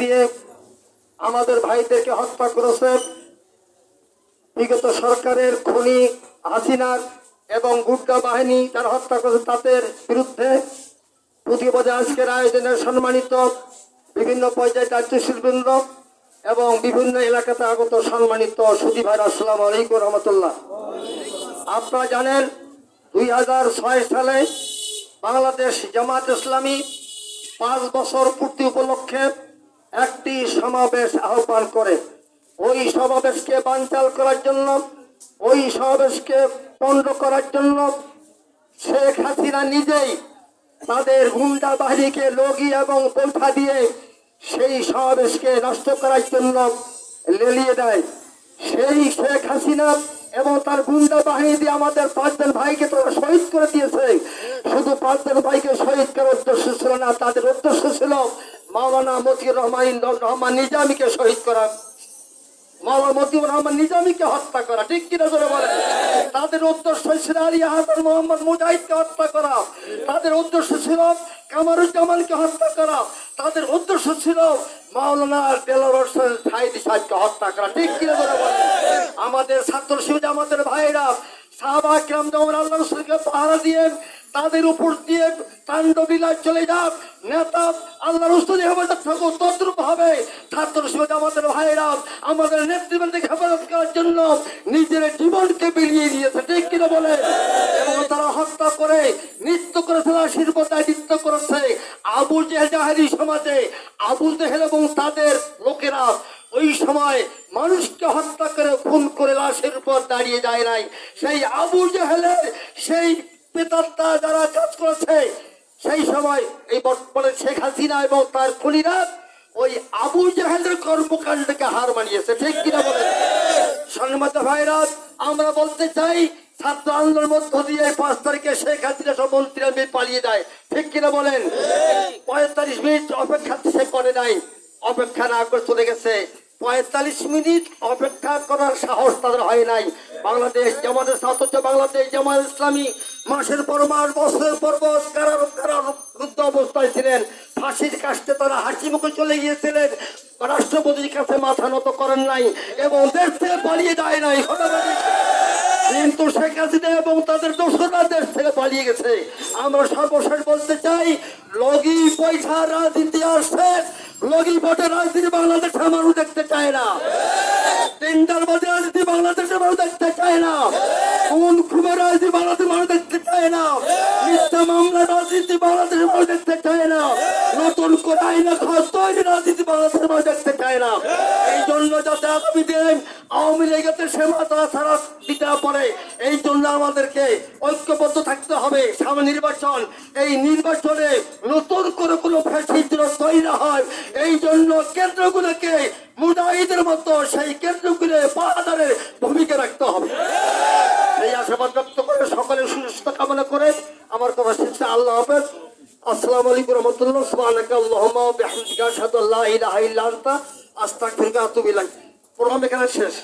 দিয়ে আমাদের ভাইদেরকে হত্যা করেছে। বিগত সরকারের খনি হাসিনার এবং গুড্ডা বাহিনী যারা হত্যা করেছে তাদের বিরুদ্ধে প্রতিবাদে আজকের আয়োজনে সম্মানিত বিভিন্ন পর্যায়ে দায়িত্বশীলবৃন্দ এবং বিভিন্ন এলাকাতে আগত সম্মানিত সুদী ভাই, আসসালাম আলাইকুম রহমতুল্লাহ। আপনারা জানেন দুই হাজার ছয় সালে বাংলাদেশ জামাত ইসলামী পাঁচ বছর পূর্তি উপলক্ষে একটি সমাবেশ আহ্বান করে। ওই সমাবেশকে বানচাল করার জন্য, ওই সমাবেশকে পণ্ড করার জন্য শেখ হাসিনা নিজেই তাদের গুন্ডা বাহিনীকে লগি এবং পন্থা দিয়ে সেই সমাবেশকে নষ্ট করার জন্য লেলিয়ে দেয়। সেই শেখ হাসিনা এবং তার গুন্ডা বাহিনী দিয়ে আমাদের পাঁচজন ভাইকে তারা শহীদ করে দিয়েছে। শুধু পাঁচজন ভাইকে শহীদ করার উদ্দেশ্য ছিল না, তাদের উদ্দেশ্য ছিল মাওলানা মতিউর রহমান রহমান নিজামীকে শহীদ করা। মাওলানা মতিউর রহমান নিজামীকে হত্যা করা। ঠিক কিনা করে বলে তাদের উদ্দেশ্য ছিল আলী হাসান মোহাম্মদ মুজাহিদকে হত্যা করা। তাদের উদ্দেশ্য ছিল কামারুজ্জামানকে হত্যা করা। তাদের উদ্দেশ্য ছিল মাওলানা দেলার হোসেন সাইদ সাহেবকে হত্যা করা। ঠিক কিনা করে বলে আমাদের ছাত্র শিবির, আমাদের ভাইরা সাহাবা কিরাম যেমন আল্লাহ রসুলকে পাহারা দিয়ে তাদের উপর দিয়ে কাণ্ডবিলায় চলে যাক নেতা আল্লাহ রসুল হেফাজত থাকুক তদ্রুপ হবে। ছাত্র শিবির আমাদের ভাইরা, আমাদের নেতৃবৃন্দকে হেফাজত করার জন্য নিজের জীবনকে বিলিয়ে দিয়েছে, ঠিক কিনা বলে এবং তারা হত্যা করে, নৃত্য করেছে শিল্পতায় নৃত্য করেছে। আবু জেহেল জাহারি সমাজে, আবু জেহেল এবং তাদের লোকেরা ওই সময় মানুষকে হত্যা করে, খুন করে, লাশের উপর দাঁড়িয়ে যায় নাই। সেই আবু জাহেলের সেই পেতাত্তা যারা কাজ করেছে, সেই সময় এই বর্তমানে শেখ হাসিনা এবং তার খুনিরা ওই আবু জাহেলের কর্মকাণ্ডকে হার মানিয়েছে। ঠিক কিনা বলেন? সম্মানিত ভাইরা, আমরা বলতে চাই, ছাত্র আন্দোলনের মধ্য দিয়ে পাঁচ তারিখে শেখ হাসিনা সব মন্ত্রীরা পালিয়ে যায়। ঠিক কিনা বলেন? পঁয়তাল্লিশ মিনিট অপেক্ষা সে করে নাই। অপেক্ষা না করে চলে গেছে। পঁয়তাল্লিশ মিনিট অপেক্ষা করার সাহস তাদের হয় নাই। বাংলাদেশ জামাতের অথচ বাংলাদেশ জামাত ইসলামী। মাসের পর মাস, বছরের পর বছর কারার কারারুদ্ধ অবস্থায় ছিলেন। ফাঁসির কাছতে তারা হাসি মুখে চলে গিয়েছিলেন। রাষ্ট্রপতির কাছে মাথা নত করেন নাই এবং দেশ থেকে পালিয়ে যায় নাই। কিন্তু শেখ হাসিনা এবং তাদের দোষরা দেশ থেকে পালিয়ে গেছে। আমরা সর্বশেষ বলতে চাই, লগি পয়সা রাজনীতি আসছে লগি ভোটের রাজনীতি বাংলাদেশে মানুষ দেখতে চায় না। টেন্ডার বাদে রাজনীতি বাংলাদেশের মানুষ দেখতে চায় না। কোন খুবের রাজনীতি বাংলাদেশের মানুষ দেখতে চায় না। মিথ্যা মামলা রাজনীতি বাংলাদেশের মানুষ দেখতে চায় না। নতুন কোটাই না খরচ তৈরি রাজনীতি বাংলাদেশের মানুষ দেখতে চায় না। এই জন্য যাতে আগামী দিন আওয়ামী লীগের সে মাত্রা ছাড়া দিতে পারে এই জন্য আমাদেরকে ঐক্যবদ্ধ থাকতে হবে। সামনে নির্বাচন, এই নির্বাচনে নতুন করে কোনো ফ্যাসিদ্র তৈরি হয়। এই জন্য কেন্দ্রগুলোকে মুজাহিদের মতো সেই কেন্দ্রগুলো কামনা করে আমার কথা শেষে আল্লাহ হাফেজ। আসসালামু আলাইকুম রহমতুল্লাহ। সুবহানাকা আল্লাহুম্মা ওয়া বিহামদিকা আশহাদু আল্লা ইলাহা ইল্লা আনতা। আস্তাগফিরুকা ওয়া আতুবু ইলাইক। প্রোগ্রাম এখানে শেষ।